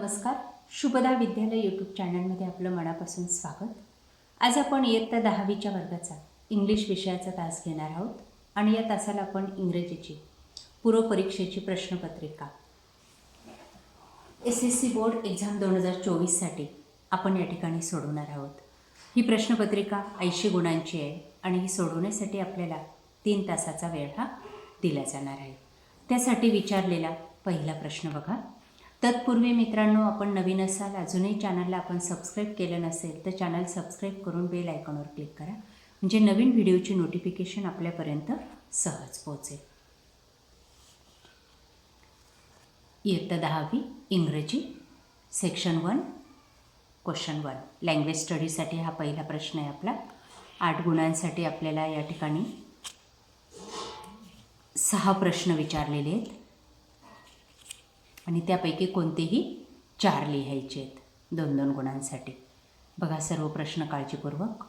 नमस्कार. शुभदा विद्यालय यूट्यूब चॅनलमध्ये आपलं मनापासून स्वागत. आज आपण इयत्ता दहावीच्या वर्गाचा इंग्लिश विषयाचा तास घेणार आहोत आणि या तासाला आपण इंग्रजीची पूर्वपरीक्षेची प्रश्नपत्रिका. S S C board exam दोन हजार चोवीससाठी आपण या ठिकाणी सोडवणार आहोत. ही प्रश्नपत्रिका ऐंशी गुणांची आहे आणि ही सोडवण्यासाठी आपल्याला तीन तासाचा वेळ हा दिला जाणार आहे. त्यासाठी विचारलेला पहिला प्रश्न बघा. तत्पूर्वी मित्रांनो आपण नवीन असाल अजूनही चॅनलला आपण सबस्क्राईब केलं नसेल तर चॅनल सबस्क्राईब करून बेल आयकॉनवर क्लिक करा. म्हणजे नवीन व्हिडिओची नोटिफिकेशन आपल्यापर्यंत सहज पोहोचेल. इयत्ता दहावी इंग्रजी section one question one language स्टडीसाठी हा पहिला प्रश्न आहे आपला. आठ गुणांसाठी आपल्याला या ठिकाणी सहा प्रश्न विचारलेले आहेत. आणि त्यापैकी कोणतेही चार लिहायचे आहेत. दोन दोन गुणांसाठी. बघा सर्व प्रश्न काळजीपूर्वक.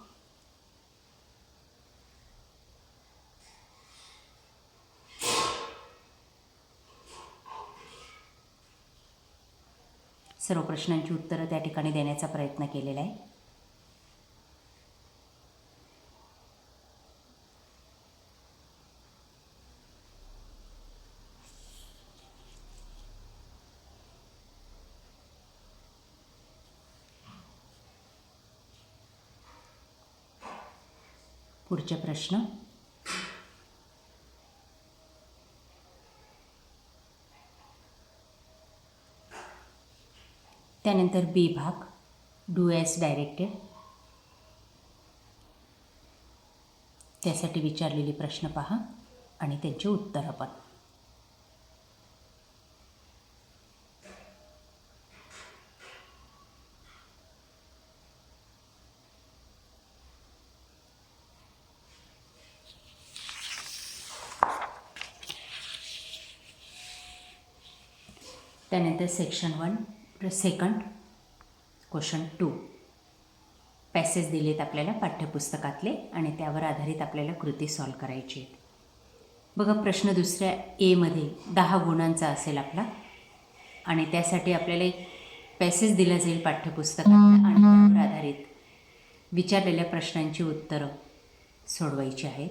सर्व प्रश्नांची उत्तरं त्या ठिकाणी देण्याचा प्रयत्न केलेला आहे. पुढचे प्रश्न. त्यानंतर बी भाग डू एस डायरेक्टेड. त्यासाठी विचारलेले प्रश्न पहा आणि त्यांची उत्तरं पण त्यानंतर section one second question two passage दिलेत आपल्याला पाठ्यपुस्तकातले आणि त्यावर आधारित आपल्याला कृती सॉल्व करायची आहेत. बघा प्रश्न दुसऱ्या एमध्ये दहा गुणांचा असेल आपला. आणि त्यासाठी आपल्याला एक पॅसेज दिला जाईल पाठ्यपुस्तकात आणि त्यावर आधारित विचारलेल्या प्रश्नांची उत्तरं सोडवायची आहेत.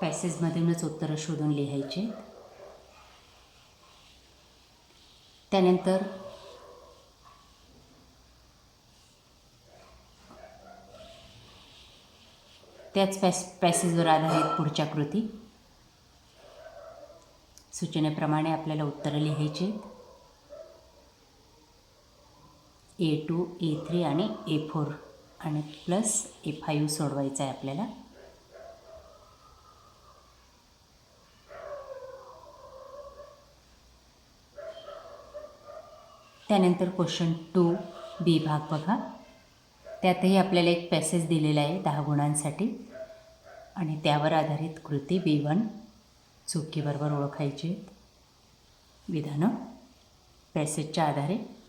पॅसेजमधूनच उत्तरं शोधून लिहायचे. त्यानंतर त्याच पॅस पॅसेजवर आधारित पुढच्या कृती. सूचनेप्रमाणे आपल्याला उत्तरं लिहायचे आहेत. ए टू ए थ्री आणि ए फोर आणि प्लस ए फाईव्ह सोडवायचं आहे आपल्याला. त्यानंतर क्वेश्चन टू बी भाग बघा. त्यातही आपल्याला एक पॅसेज दिलेला आहे दहा गुणांसाठी. आणि त्यावर आधारित कृती बी वन चुकीबरोबर ओळखायची विधानं पॅसेजच्या आधारे.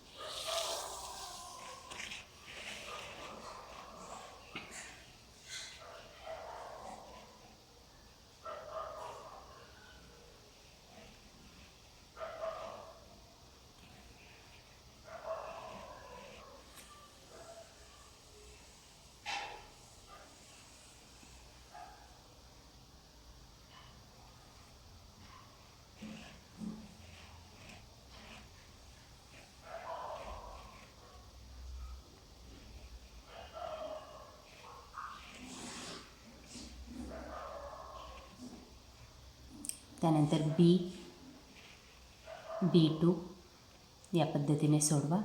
त्यानंतर बी बी टू या पद्धतीने सोडवा.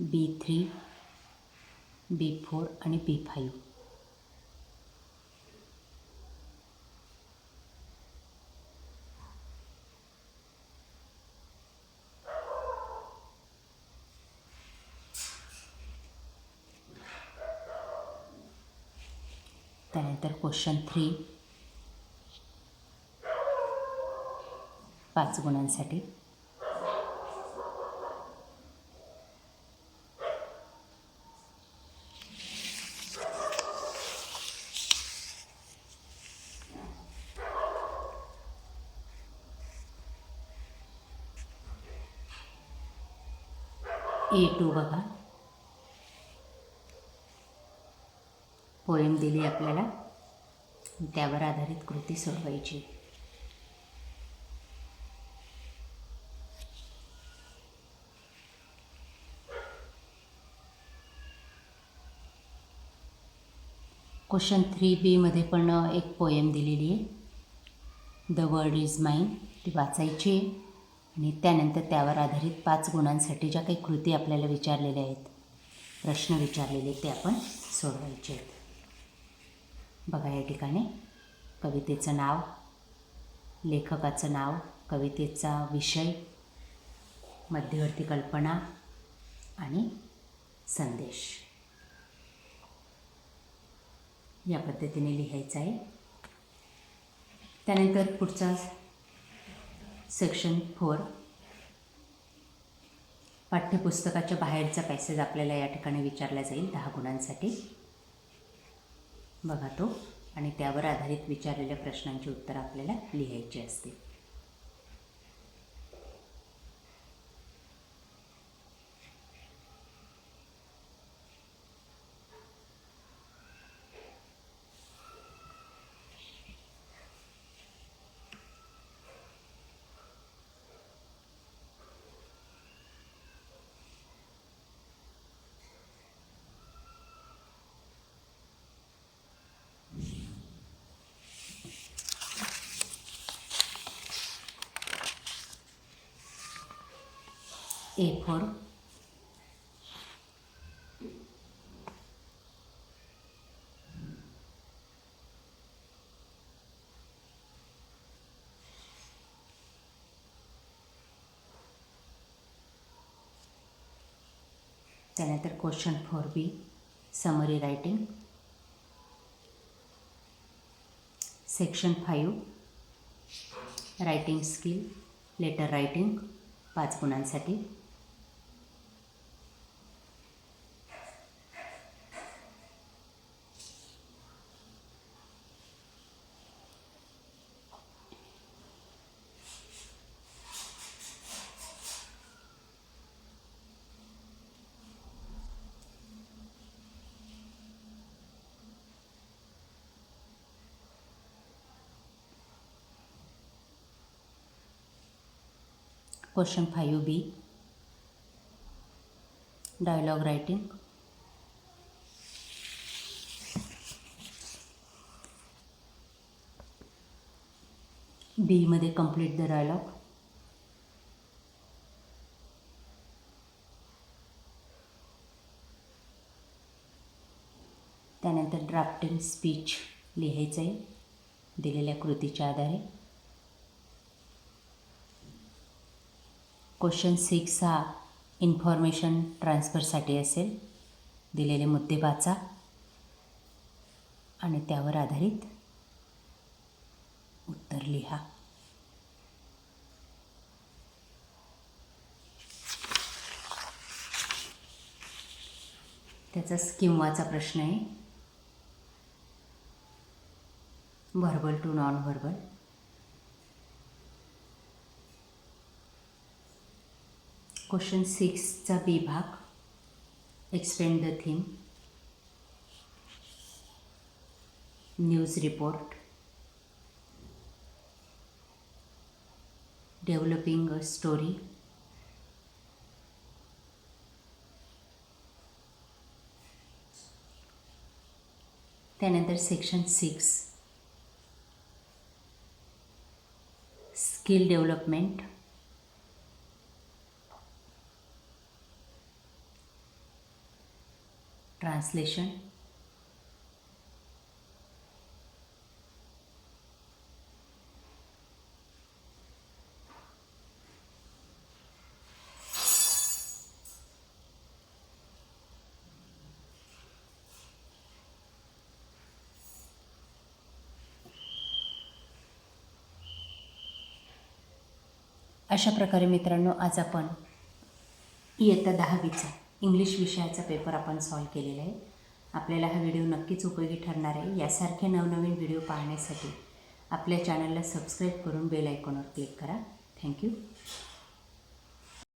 बी थ्री बी फोर आणि बी फाईव्ह त्यानंतर क्वेश्चन थ्री पाच गुणांसाठी. ए टू बघा. पोएम दिली आपल्याला. त्यावर आधारित कृती सोडवायची. क्वेश्चन थ्री बीमध्ये पण एक पोएम दिलेली आहे. द वर्ड इज माइन ती वाचायची आहे. आणि त्यानंतर त्यावर आधारित पाच गुणांसाठी ज्या काही कृती आपल्याला विचारलेल्या आहेत प्रश्न विचारलेले ते आपण सोडवायचे आहेत. बघा या ठिकाणी. कवितेचं नाव लेखकाचं नाव कवितेचा विषय मध्यवर्ती कल्पना आणि संदेश. या पद्धतीने लिहायचं आहे. त्यानंतर पुढचा सेक्शन फोर पाठ्यपुस्तकाच्या बाहेरचा पॅसेज आपल्याला या ठिकाणी विचारला जाईल दहा गुणांसाठी. बघा तो. आणि त्यावर आधारित विचारलेल्या प्रश्नांची उत्तरं आपल्याला लिहायची असतील. ए फोर त्यानंतर question four B summary writing section five writing skill letter writing पाच गुणांसाठी. Question five B dialogue writing बीमध्ये कंप्लीट द डायलॉग त्यानंतर ड्राफ्टिंग स्पीच लिहायचं आहे दिलेल्या कृतीच्या आधारे. क्वेश्चन सिक्स हा इन्फॉर्मेशन ट्रान्सफरसाठी असेल. दिलेले मुद्दे वाचा. आणि त्यावर आधारित उत्तर लिहा. त्याचा किंवाचा प्रश्न आहे. Verbal to non verbal question सिक्सचा B भाग expand the theme news report developing a story त्यानंतर section six skill development translation. अशा प्रकारे मित्रांनो आज आपण इयत्ता दहावीचा इंग्लिश विषयाचा पेपर आपण सॉल्व केलेला आहे. आपल्याला हा व्हिडिओ नक्कीच उपयोगी ठरणार आहे. यासारखे नवनवीन व्हिडिओ पाहण्यासाठी आपल्या चॅनलला सबस्क्राईब करून बेल आयकॉनवर क्लिक करा. थँक्यू.